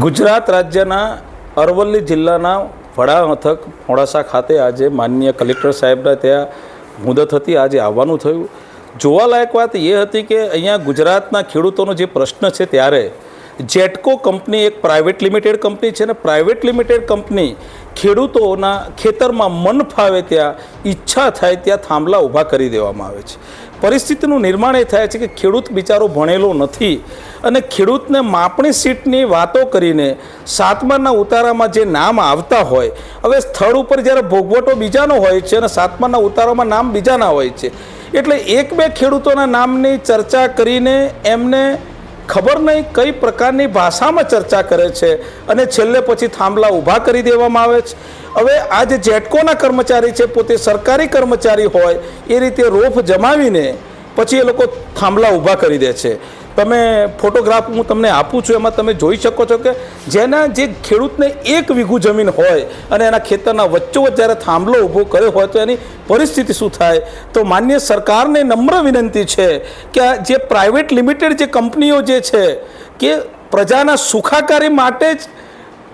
ગુજરાત રાજ્યના અરવલ્લી જિલ્લાના વડા મથક મોડાસા ખાતે આજે માનનીય કલેક્ટર સાહેબના ત્યાં મુદત હતી. આજે આવવાનું થયું. જોવાલાયક વાત એ હતી કે અહીંયા ગુજરાતના ખેડૂતોનો જે પ્રશ્ન છે ત્યારે, જેટકો કંપની એક પ્રાઇવેટ લિમિટેડ કંપની છે અને પ્રાઇવેટ લિમિટેડ કંપની ખેડૂતોના ખેતરમાં મન ફાવે ત્યાં, ઈચ્છા થાય ત્યાં થાંભલા ઊભા કરી દેવામાં આવે છે. પરિસ્થિતિનું નિર્માણ એ થાય છે કે ખેડૂત બિચારો ભણેલો નથી અને ખેડૂતને માપણી સીટની વાતો કરીને સાતમાના ઉતારામાં જે નામ આવતા હોય, હવે સ્થળ ઉપર જ્યારે ભોગવટો બીજાનો હોય છે અને સાતમાના ઉતારામાં નામ બીજાના હોય છે, એટલે એક બે ખેડૂતોના નામની ચર્ચા કરીને એમને ખબર નહીં કઈ પ્રકારની ભાષામાં ચર્ચા કરે છે અને છેલ્લે પછી થાંભલા ઊભા કરી દેવામાં આવે છે. હવે આ જે જેટકોના કર્મચારી છે, પોતે સરકારી કર્મચારી હોય, એ રીતે રોફ જમાવીને પછી એ લોકો થાંભલા ઊભા કરી દે છે. તમે ફોટોગ્રાફ હું તમને આપું છું, એમાં તમે જોઈ શકો છો કે જેના જે ખેડૂતને એક વીઘું જમીન હોય અને એના ખેતરના વચ્ચોવચ્ચ જ્યારે થાંભલો ઊભો કર્યો હોય તો એની પરિસ્થિતિ શું થાય? તો માન્ય સરકારને નમ્ર વિનંતી છે કે જે પ્રાઇવેટ લિમિટેડ જે કંપનીઓ જે છે કે પ્રજાના સુખાકારી માટે જ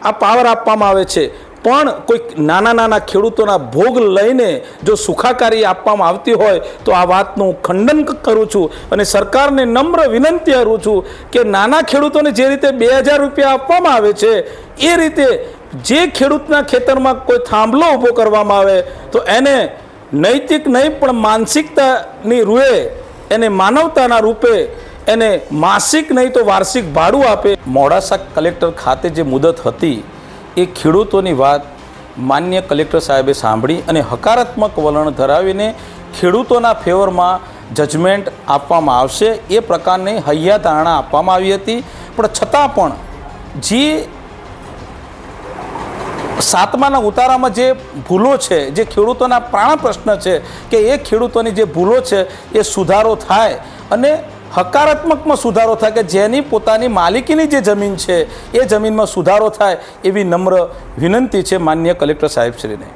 આ પાવર આપવામાં આવે છે. પણ કોઈક નાના નાના ખેડૂતોના ભોગ લઈને જો સુખાકારી આપવામાં આવતી હોય તો આ વાતનું ખંડન કરું છું. અને સરકારને નમ્ર વિનંતી કરું છું કે નાના ખેડૂતોને જે રીતે બે હજાર રૂપિયા આપવામાં આવે છે, એ રીતે જે ખેડૂતના ખેતરમાં કોઈ થાંભલો ઊભો કરવામાં આવે, તો એને નૈતિક નહીં, પણ માનસિકતાની રૂએ એને માનવતાના રૂપે એને માસિક નહીં તો વાર્ષિક ભાડું આપે. મોડાસા કલેક્ટર ખાતે જે મુદત હતી એ ખેડૂતોની વાત માન્ય કલેક્ટર સાહેબે સાંભળી અને હકારાત્મક વલણ ધરાવીને ખેડૂતોના ફેવરમાં જજમેન્ટ આપવામાં આવશે એ પ્રકારની હૈયાધારણા આપવામાં આવી હતી. પણ છતાં પણ જે સાતમાના ઉતારામાં જે ભૂલો છે, જે ખેડૂતોના પ્રાણ પ્રશ્ન છે કે એ ખેડૂતોની જે ભૂલો છે એ સુધારો થાય અને હકારાત્મકમાં સુધારો થાય કે જેની પોતાની માલિકીની જે જમીન છે, એ જમીનમાં સુધારો થાય એવી નમ્ર વિનંતી છે માન્ય કલેક્ટર સાહેબશ્રીને.